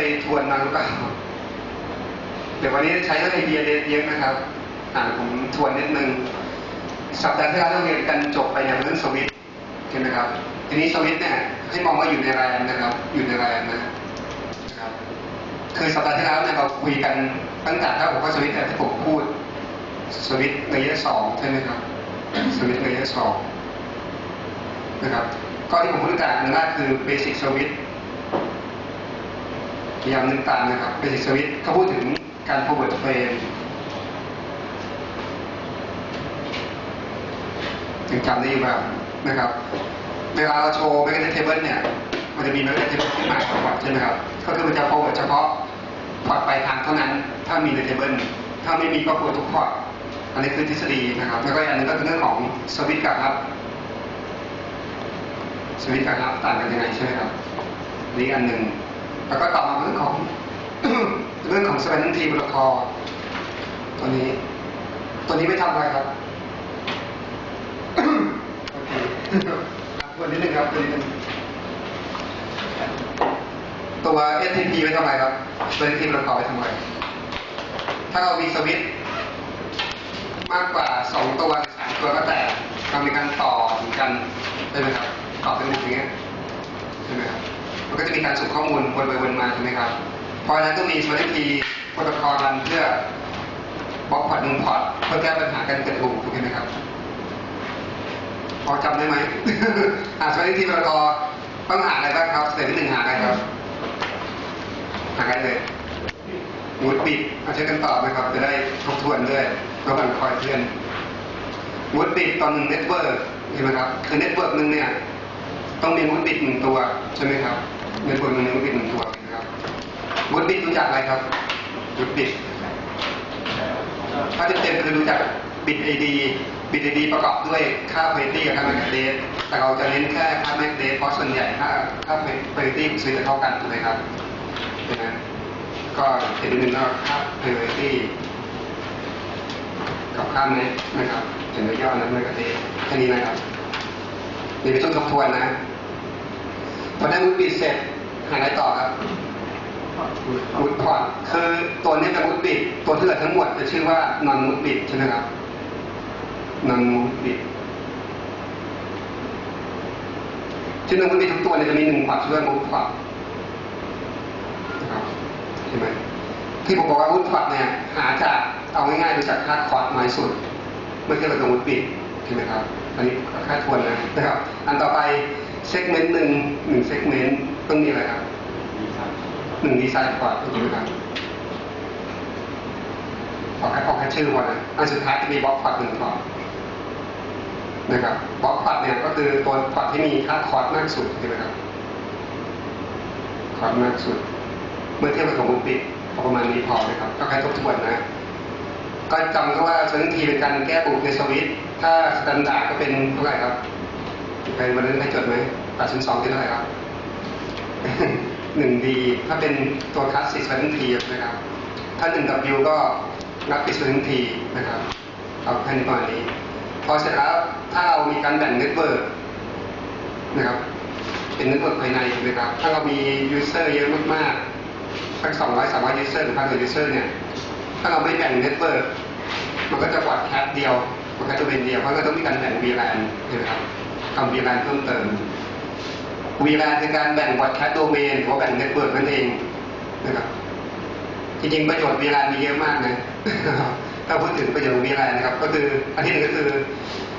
ไปทวนมาหรือเปล่าเดี๋ยววันนี้ใช้ไอเดียเยอะนะครับ อ่าผมทวนนิดนึง สัปดาห์ที่แล้วเราเรียนกันจบไปในเรื่องสวิตใช่ไหมครับ ทีนี้สวิตเนี่ยให้มองว่าอยู่ในแรมนะครับ อยู่ในแรมนะครับ คือสัปดาห์ที่แล้วเนี่ยเราคุยกันตั้งแต่ถ้าผมว่าสวิตช์เนี่ยที่ผมพูด สวิตระยะสองใช่ไหมครับ สวิตระยะสองนะครับ ก็ที่ผมพูดตั้งแต่อันแรกคือเบสิ c สวิต ยายามนึกตามนะครับเบสิ c สวิตช์ก็พูดถึงการ forward frame ยังจำได้อยู่แบบนะครับเวลาเราโชว์ magnetic table เนี่ยมันจะมี magnetic table ขึ้นมาก่อนใช่ไหมครับก็คือมันจะ forward เฉพาะพอร์ตปลายทางเท่านั้นถ้ามีใน table ถ้าไม่มีก็ forward ทุกพอร์ตอันนี้คือทฤษฎีนะครับ แล้วก็อันหนึงก็คือเรื่องของสวิตกับฮับสวิตกับฮับต่างกันยังไงใช่ไหมครับนี่อันหนึ่ง แล้วก็ต่อมาเรื่องของเรื่องของ s p a n n i n g tree protocol ตัวนี้ ตัวนี้ไม่ทำอะไรครับโอเคตัวนี้หนึ่งครับตัวนี้หนึ่งตัว STP ไว้ทำไมครับ Spanning tree protocol ไว้ทำไมถ้าเรามีสวิตมากกว่าสองตัวสามตัวก็แต่เรามีการต่อถึงกันใช่ไหมครับต่อเป็นอย่างเงี้ยใช่ไหมครับ มันก็จะมีการส่งข้อมูลวนไปวนมาใช่ไหมครับ เพราะฉะนั้นต้องมี Spanning tree protocol รันเพื่อบล็อกพอร์ตหนึ่งพอร์ตเพื่อแก้ปัญหาการเกิดลูปถูกไหมครับ พอจำได้ไหมอ่าสวัสดีทีมรกต้องหาอะไรบ้างครับเสเต็ปที่หนึ่งหาอะไรครับ หาอะไรเลยหมุดปิดเอาใช้กันต่อไหมครับ จะได้ทบทวนด้วยระหว่างคอยเพื่อนหมุดปิดตอนหนึ่งเน็ตเวิร์กใช่ไหมครับ คือเน็ตเวิร์กหนึ่งเนี่ย ต้องมีหมุดปิดหนึ่งตัว ใช่ไหมครับ เน็ตเวิร์กหนึ่งมีหมุดปิดหนึ่งตัวนะครับหมุดปิดรู้จักอะไรครับหมุดปิดถ้าเต็มๆคือรู้จักบิต ID บิต ID ประกอบด้วยค่า parity กับค่า MAC address แต่เราจะเน้นแค่ค่า MAC address เพราะส่วนใหญ่ค่าค่า parity ผมซื้อจะเท่ากันถูกไหมครับใช่ไหมก็เห็นนิดนึงว่าค่า parity กับค่า MAC นะครับเห็นย่อนั้น MAC address แค่นี้นะครับนี่เป็นต้นทบทวนนะ พอได้มุดปิดเสร็จหาอะไรต่อครับมุดพอร์ตคือตัวนี้เป็นมุดบิด ตัวที่เหลือทั้งหมดจะชื่อว่านอนมุดบิดใช่ไหมครับนอนมุดบิดชื่อนอนมุดบิดทุกตัวเนี่ยจะมีหนึ่งพอร์ตชื่อว่ามุดพอนะครับใช่ไหมที่ผมบอกว่ามุดพอร์ตเนี่ย หาจากเอาง่ายๆดูจากค่าคอร์ดน้อยสุดเมื่อเทียบกับมุดบิดใช่ไหมครับ อันนี้ค่าทวนนะนะครับ อันต่อไป เซกเมนต์หนึ่งหนึ่งเซกเมนต์ต้องมีอะไรครับหนึ่งดีไซน์พอร์ตถูกไหมครับออแค่ออแค่ชื่อพอนะอันสุดท้ายจะมีบล็อกพอร์ตหนึ่งพอนะครับบล็อกพอร์ตเนี่ยก็คือตัวพอร์ตที่มีค่าคอร์ดมากสุดใช่ไหมครับคอร์ดมากสุด เมื่อเทียบกับของมุมปิดประมาณนี้พอไหมครับ ก็แค่ทบทวนนะก็จำก็ว่าสวิตทีเป็นการแก้บุกในสวิตถ้าสแตนดาร์ดก็เป็นเท่าไหร่ครับ ใครวันนั้นให้จดไหมแปดศูนย์สองเป็นเท่าไหร่ครับหนึ่งดีถ้าเป็นตัวคลาสสิกสวิตทีนะครับ ถ้าหนึ่ง W ก็นับปิดสวิตทีนะครับเอาแค่นี้ประมาณนี้พอเสร็จแล้วถ้าเรามีการแบ่งเน็ตเวิร์กนะครับ เป็นเน็ตเวิร์กภายในถูกไหมครับ ถ้าเรามียูเซอร์เยอะมากๆสักสองร้อยสามร้อยยูเซอร์หรือพันกว่ายูเซอร์เนี่ยถ้าเราไม่แบ่งเน็ตเวิร์กมันก็จะบอดแคสเดียวบอดแคสตัวเป็นเดียวเพราะก็ต้องมีการแบ่ง VLAN ใช่ไหมครับ ทำ VLAN เพิ่มเติม VLAN คือการแบ่งบอดแคสโดเมนหรือว่าแบ่งเน็ตเวิร์กนั่นเองนะครับจริงๆประโยชน์ VLAN มีเยอะมากนะถ้าพูดถึงประโยชน์ของ VLAN นะครับ ก็คืออันที่หนึ่งก็คือ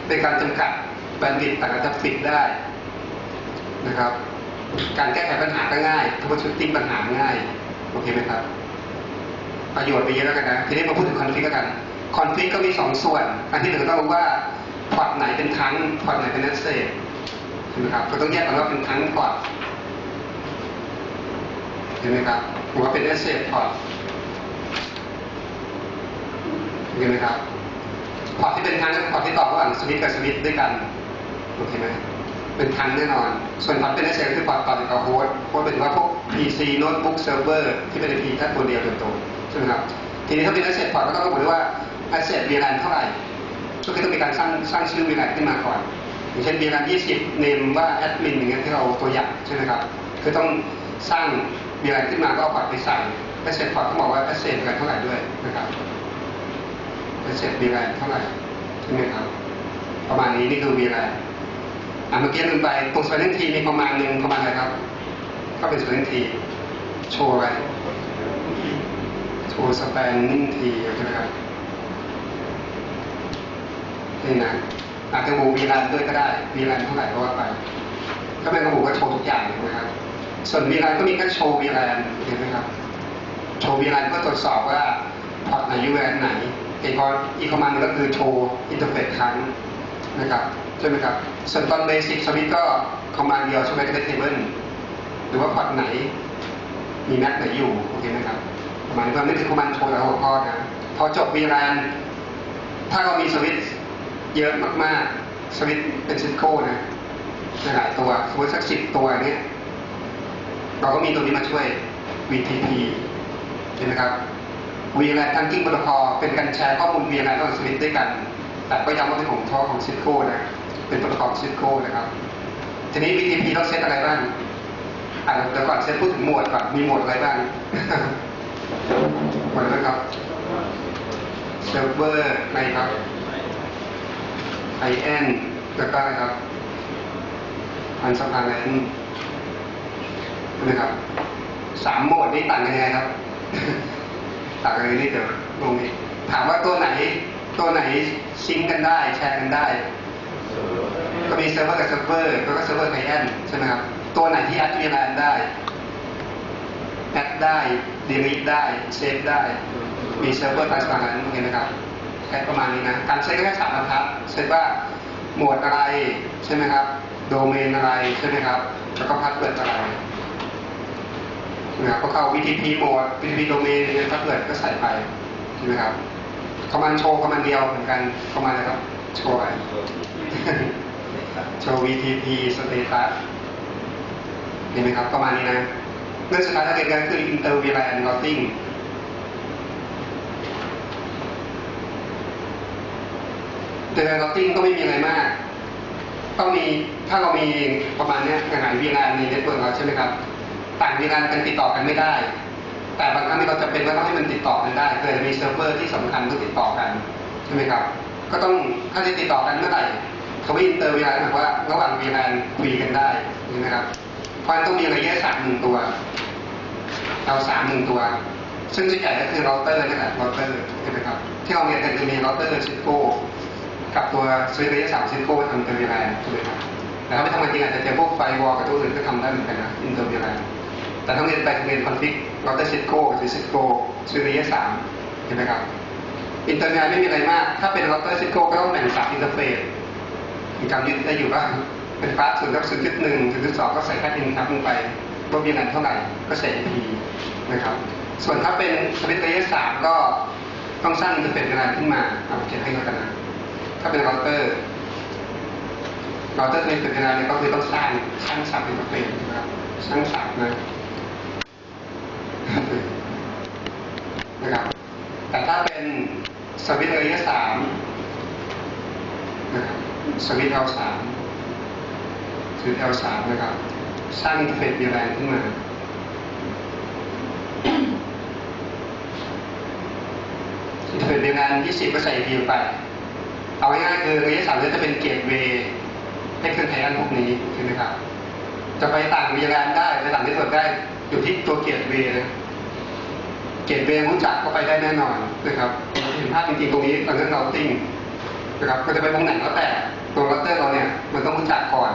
เป็นการจำกัดแบนด์วิดต์ต่ก็จะปิดได้นะครับ การแก้ไขปัญหาก็ง่ายทุกชุดติ้งปัญหาง่ายโอเคไหมครับประโยชน์ไปเยอะแล้วกันนะทีนี้มาพูดถึงคอนฟิกกันคอนฟิกก็มีสองส่วน อันที่หนึ่งต้องรู้ว่า พอร์ตไหนเป็นทั้งพอร์ตไหนเป็นเนสเซตใช่ไหมครับก็ต้องแยกกันว่าเป็นทั้งพอร์ตเห็นไหมครับหรือว่าเป็นเนสเซตพอร์ตเห็นไหมครับพอร์ตที่เป็นทั้งก็คือพอร์ตที่ต่อระหว่างสวิตกับสวิตด้วยกันโอเคไหมเป็นทั้งแน่นอน ส่วนพอร์ตเป็นเนสเซตก็คือพอร์ตต่อจากกับโฮสต์โฮสต์เป็นว่าพวก PC โน้ตบุ๊กเซิร์ฟเวอร์ที่เป็น IP แค่ตัวเดียวตัวโตใช่ไหมครับทีนี้ถ้าเป็น asset port ก็ต้องระบุด้วยว่า asset VLAN เท่าไหร่ ก็คือต้องมีการสร้างสร้างชื่อ VLAN ขึ้นมาก่อน อย่างเช่น VLAN 20 name ว่า admin อย่างเงี้ยที่เราตัวอย่างใช่ไหมครับคือต้องสร้างมีอะไรขึ้นมาก็เอาพอร์ตไปใส่แพสเซจพอร์ตเขาบอกว่าแพสเซจกันเท่าไหร่ด้วยนะครับแพสเซจมีอะไรเท่าไหร่ใช่ไหมครับประมาณนี้นี่คือมีอะไรอะเมื่อกี้ลืมไปตรงสเปนทีมีประมาณหนึ่งประมาณอะไรครับ ก็เป็นสเปนทีโชว์อะไรโชว์สเปนนิ่งทีใช่ไหมครับ นี่นะอาจจะบูวีแลนด้วยก็ได้วีแลนเท่าไหร่ก็ว่าไปถ้าเป็นระบุก็โชว์ทุกอย่างถูกไหมครับ ส่วนวีแลนก็มีแค่โชว์วีแลนเห็นไหมครับ โชว์วีแลนก็ตรวจสอบว่าพอร์ตไหนยูแลนไหนอีกพออีกประมาณนึงก็คือโชว์อินเทอร์เฟซครั้งนะครับใช่ไหมครับ ส่วนตอนเบสิกสวิตก็คอมมานด์เดียวใช่ไหมก็ได้เทเบิลหรือว่าพอร์ตไหน มีแม็กไหนอยู่โอเคไหมครับประมาณนี้ก็นี่คือคอมมานด์โชว์แล้วหัวข้อนะพอจบวีแลนถ้าเรามีสวิตช์ เยอะมากๆ สวิตช์เป็นซิสโก้นะหลายตัวสมมติสักสิบตัวเนี้ยเราก็มีตัวนี้มาช่วย VTP เห็นไหมครับ VLAN Trunking Protocol เป็นการแชร์ข้อมูล VLAN ระหว่างสวิตช์ด้วยกัน แต่ก็ย้ำว่าเป็นของท่อของ Cisco นะ เป็นโปรโตคอล Cisco นะครับ ทีนี้ VTP ต้องเซตอะไรบ้างอะเดี๋ยวก่อนเซตพูดถึงหมวดก่อน มีหมวดอะไรบ้างหมดแล้วครับเซิร์ฟเวอร์อะครับ IN แล้วก็อะไรครับ อันสภานั้นใช่ไหมครับสามโหมดนี้ต่างกันยังไงครับ ต่างกันนิดเดียวลงอีกถามว่าตัวไหน ตัวไหนซิงกันได้ แชร์กันได้ ก็มีเซิร์ฟเวอร์กับเซิร์ฟเวอร์แล้วก็เซิร์ฟเวอร์ไทแอนใช่ไหมครับตัวไหนที่แอดวีแลนได้แอดได้ดีลิทได้เซฟได้ มีเซิร์ฟเวอร์ทรานสฟานั้นเห็นไหมครับ แค่ประมาณนี้นะ การเซตก็แค่สามบรรทัดเซตว่าหมวดอะไรใช่ไหมครับ โดเมนอะไรใช่ไหมครับ แล้วก็พาสเวิร์ดอะไรนะครับก็เข้า VTP โหมด VTP โดเมนพาสเวิร์ดก็ใส่ไปใช่ไหมครับคอมมานโชว์คอมมานเดียวเหมือนกันคอมมานด์อะไรครับ โชว์ไรโชว์ VTP status เห็นไหมครับ ประมาณนี้นะเรื่องสุดท้ายถ้าเกิดกันคือ inter VLAN routing แต่ routing ก็ไม่มีอะไรมาก ต้องมีถ้าเรามีประมาณนี้ยขนาด VLAN ในเน็ตเวิร์กเราใช่ไหมครับ ต่าง VLAN กันติดต่อกันไม่ได้ แต่บางครั้งที่เราจะเป็นว่าต้องให้มันติดต่อกันได้เกิดมีเซิร์ฟเวอร์ที่สำคัญต้องติดต่อกันใช่ไหมครับ ก็ต้องถ้าจะติดต่อกันเมื่อไหร่เขาไม่อินเตอร์ VLAN หมายความว่าระหว่าง VLAN คุยกันได้ใช่ไหมครับเพราะต้องมีระยะสามหนึ่งตัวเราสามหนึ่งตัว ซึ่งส่วนใหญ่ก็คือเราเตอร์นี่แหละเราเตอร์ใช่ไหมครับที่เราเรียนกันจะมีเราเตอร์ซิโก้ กับตัวสวิตช์ระยะสามซิโก้ทำเตอร์วีแลนใช่ไหมครับแต่ถ้าไม่ทำจริงอาจจะเจอพวกไฟวอลกับตัวอื่นก็ทำได้เหมือนกันนะอินเตอร์วีแลนแต่ถ้าเรียนไปเรียนคอนฟิกเราเตอร์ซิโก้กับซิโก้สวิตช์ระยะสามเห็นไหมครับอินเตอร์เน็ตไม่มีอะไรมาก ถ้าเป็นเราเตอร์ซิโก้ก็ต้องแบ่งสามอินเทอร์เฟซมีการยึดได้อยู่บ้างเป็นฟ้าศูนย์กับศูนย์จุดหนึ่งศูนย์จุดสองก็ใส่แค่อินทับลงไปว่ามีอะไรเท่าไหร่ก็ใส่ IP นะครับ ส่วนถ้าเป็นสวิตช์ระยะสามก็ต้องสร้างอินเทอร์เฟซอะไรขึ้นมาเอาเขียนให้แล้วกันนะ ถ้าเป็นเราเตอร์เราเตอร์ในฝึกงาเนี่ยก็คือต้องสร้างสร้างสับอินเทอร์เฟซนะครับสร้างสับนะนะครับ แต่ถ้าเป็นสวิตช์ระยสามนะครับสวิตช์ L3 สวิตช์ L3 นะครับ สร้างอินเทอร์เฟซ VLAN ขึ้นมา อินเทอร์เฟซ VLAN 20ก็ใส่ IP ไป เอาง่ายๆคือระยะสามจะเป็นเกตเวย์ให้เครื่องไทนพวกนี้ใช่ไหมครับ จะไปต่าง VLAN ได้ไปต่างที่สุดได้อยู่ที่ตัวเกตเวย์นะเกตเวย์รู้จักก็ไปได้แน่นอนนะครับเห็นภาพจริงๆตรงนี้ตอนนั้นเราติ้งนะครับก็จะไปตรงไหนก็แต่ตัวรัตเตอร์เราเนี่ยมันต้องรู้จักก่อน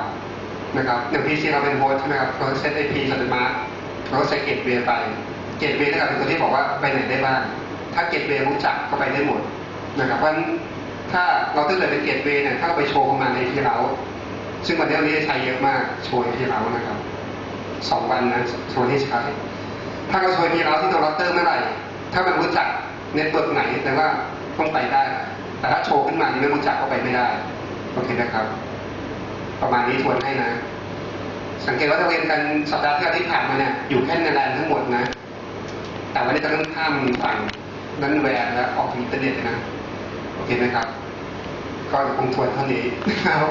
นะครับอย่างพีซีเราเป็นโฮสใช่ไหมครับเราเซตไอพีสมาร์เราใส่เกตเวย์ไป เกตเวย์นะครับเป็นตัวที่บอกว่าไปไหนได้บ้าง ถ้าเกตเวย์รู้จักก็ไปได้หมดนะครับเพราะฉะนั้น ถ้าเราตั้งแต่เป็นเกตเวย์เนี่ยถ้าเราไปโชว์เข้ามาในที่เรา ซึ่งวันนี้เราใช้เยอะมากโชว์ในที่เรานะครับสองวันนะโชว์ที่ใช้ถ้าเราโชวยมีเราที่ตัวเราเตอร์เมื่อไหร่ถ้ามันรู้จักเน็ตเวิร์กไหนแต่ว่าต้องไปได้ แต่ถ้าโชว์ขึ้นมานี่ไม่รู้จักก็ไปไม่ได้โอเคนะครับ ประมาณนี้ทวนให้นะ สังเกตว่าเราเรียนกันสัปดาห์ที่ที่ผ่านมาเนี่ยอยู่แค่ในแลนทั้งหมดนะ แต่วันนี้จะต้องข้ามฝั่งนั้นแวร์และออกอินเทอร์เน็ตนะ เห็นไหมครับ ก็คงทวนเท่านี้นะครับ